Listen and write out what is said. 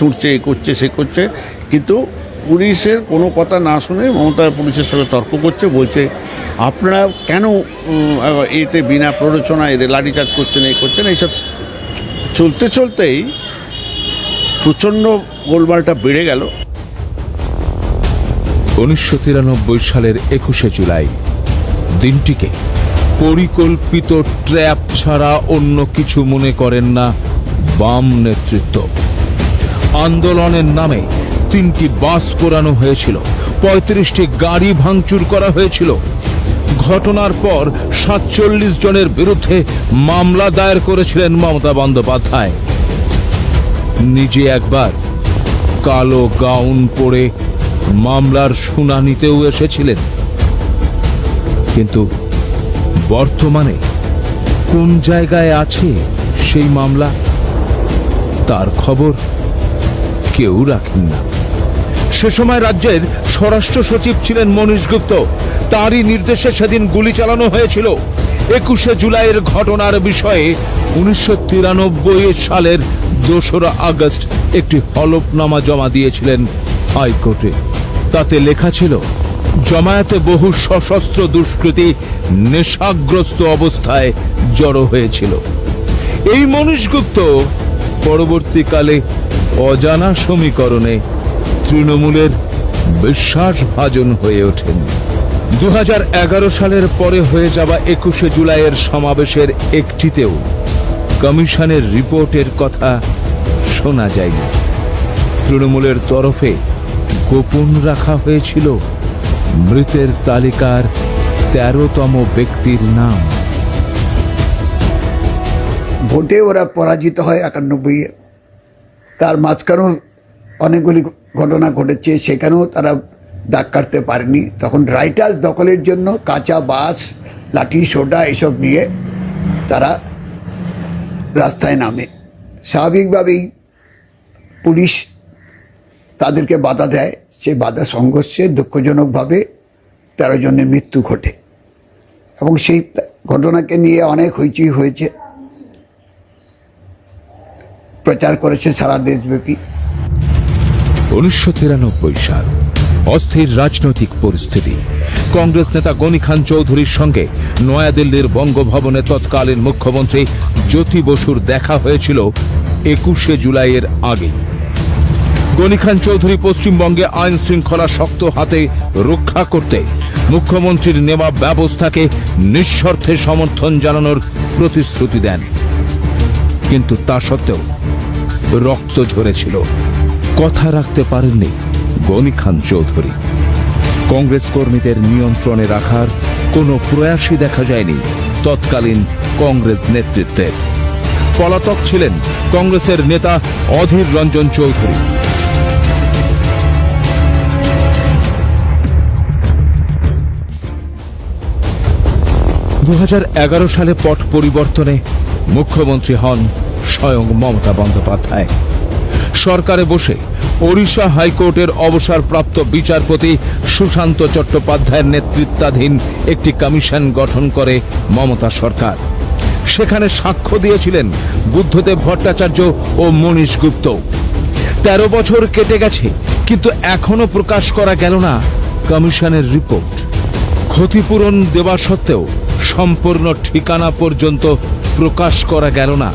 ছুটছে, এ করছে, সে করছে। কিন্তু পুলিশের কোনো কথা না শুনে মমতা পুলিশের সঙ্গে তর্ক করছে, বলছে, আপনারা কেন এতে বিনা প্ররোচনা এদের লাঠিচার্জ করছেন এই করছেন? এইসব চলতে চলতেই প্রচণ্ড গোলমালটা বেড়ে গেল। উনিশশো তিরানব্বই সালের একুশে জুলাই, দিনটিকে পরিকল্পিত ট্র্যাপ ছাড়া অন্য কিছু মনে করেন না বাম নেতৃত্ব। আন্দোলনের নামে তিনটি বাস পোড়ানো হয়েছিল, পঁয়ত্রিশটি গাড়ি ভাঙচুর করা হয়েছিল। ঘটনার পর সাতচল্লিশ জনের বিরুদ্ধে মামলা দায়ের করেছিলেন মমতা বন্দ্যোপাধ্যায়। নিজে একবার কালো গাউন পরে মামলার শুনানিতেও এসেছিলেন। কিন্তু বর্তমানে কোন জায়গায় আছে সেই মামলা? তার খবর কেউ রাখেন না। সে সময় রাজ্যের স্বরাষ্ট্র সচিব ছিলেন মনীশ গুপ্ত। তারই নির্দেশে সেদিন গুলি চালানো হয়েছিল। একুশে জুলাইয়ের ঘটনার বিষয়ে উনিশশো সালের দোসরা আগস্ট একটি হলফনামা জমা দিয়েছিলেন হাইকোর্টে। তাতে লেখা ছিল, জমায়েতে বহু সশস্ত্র দুষ্কৃতী নেশাগ্রস্ত অবস্থায় জড়ো হয়েছিল। এই মনীশ গুপ্ত পরবর্তীকালে অজানা সমীকরণে তৃণমূলের বিশ্বাসভাজন হয়ে ওঠেন। দু সালের পরে হয়ে যাওয়া একুশে জুলাইয়ের সমাবেশের একটিতেও কমিশনের রিপোর্টের কথা শোনা যায়নি। তৃণমূলের তরফে গোপন রাখা হয়েছিল মৃতের তালিকার তেরোতম ব্যক্তির নাম। ভোটে ওরা পরাজিত হয় একানব্বই তার মাঝখানেও অনেকগুলি ঘটনা ঘটেছে, সেখানেও তারা দাগ কাটতে পারেনি। তখন রাইটার্স দখলের জন্য কাঁচা বাস লাঠি, সোডা এসব নিয়ে তারা রাস্তায় নামে। স্বাভাবিকভাবেই পুলিশ তাদেরকে বাধা দেয়। সেই বাধা সংঘর্ষে দুঃখজনকভাবে তেরো জনের মৃত্যু ঘটে। এবং সেই ঘটনাকে নিয়ে অনেক হইচই হয়েছে। প্রচার করেছে সারা দেশব্যাপী। উনিশশো তিরানব্বই সাল, অস্থির রাজনৈতিক পরিস্থিতি। কংগ্রেস নেতা গনি খান চৌধুরীর সঙ্গে নয়াদিল্লির বঙ্গভবনে তৎকালীন মুখ্যমন্ত্রী জ্যোতি বসুর দেখা হয়েছিল একুশে জুলাইয়ের আগে গনি খান চৌধুরী পশ্চিমবঙ্গে আইন শৃঙ্খলা শক্ত হাতে রক্ষা করতে মুখ্যমন্ত্রীর নেওয়া ব্যবস্থাকে নিঃস্বার্থে সমর্থন জানানোর প্রতিশ্রুতি দেন। কিন্তু তা সত্ত্বেও রক্ত ঝরেছিল। কথা রাখতে পারেননি গনি খান চৌধুরী। কংগ্রেস কর্মীদের নিয়ন্ত্রণে রাখার কোনো প্রয়াসই দেখা যায়নি তৎকালীন কংগ্রেস নেতৃত্বের। পলাতক ছিলেন কংগ্রেসের নেতা অধীর রঞ্জন চৌধুরী। দু হাজার এগারো সালে পট পরিবর্তনে মুখ্যমন্ত্রী হন স্বয়ং মমতা বন্দ্যোপাধ্যায়। সরকারে বসে ওড়িশা হাইকোর্টের অবসরপ্রাপ্ত বিচারপতি সুশান্ত চট্টোপাধ্যায়ের নেতৃত্বাধীন একটি কমিশন গঠন করে মমতা সরকার। সেখানে সাক্ষ্য দিয়েছিলেন বুদ্ধদেব ভট্টাচার্য ও মনীশ গুপ্ত। তেরো বছর কেটে গেছে, কিন্তু এখনও প্রকাশ করা গেল না কমিশনের রিপোর্ট। ক্ষতিপূরণ দেওয়া সত্ত্বেও সম্পূর্ণ ঠিকানা পর্যন্ত প্রকাশ করা গেল না।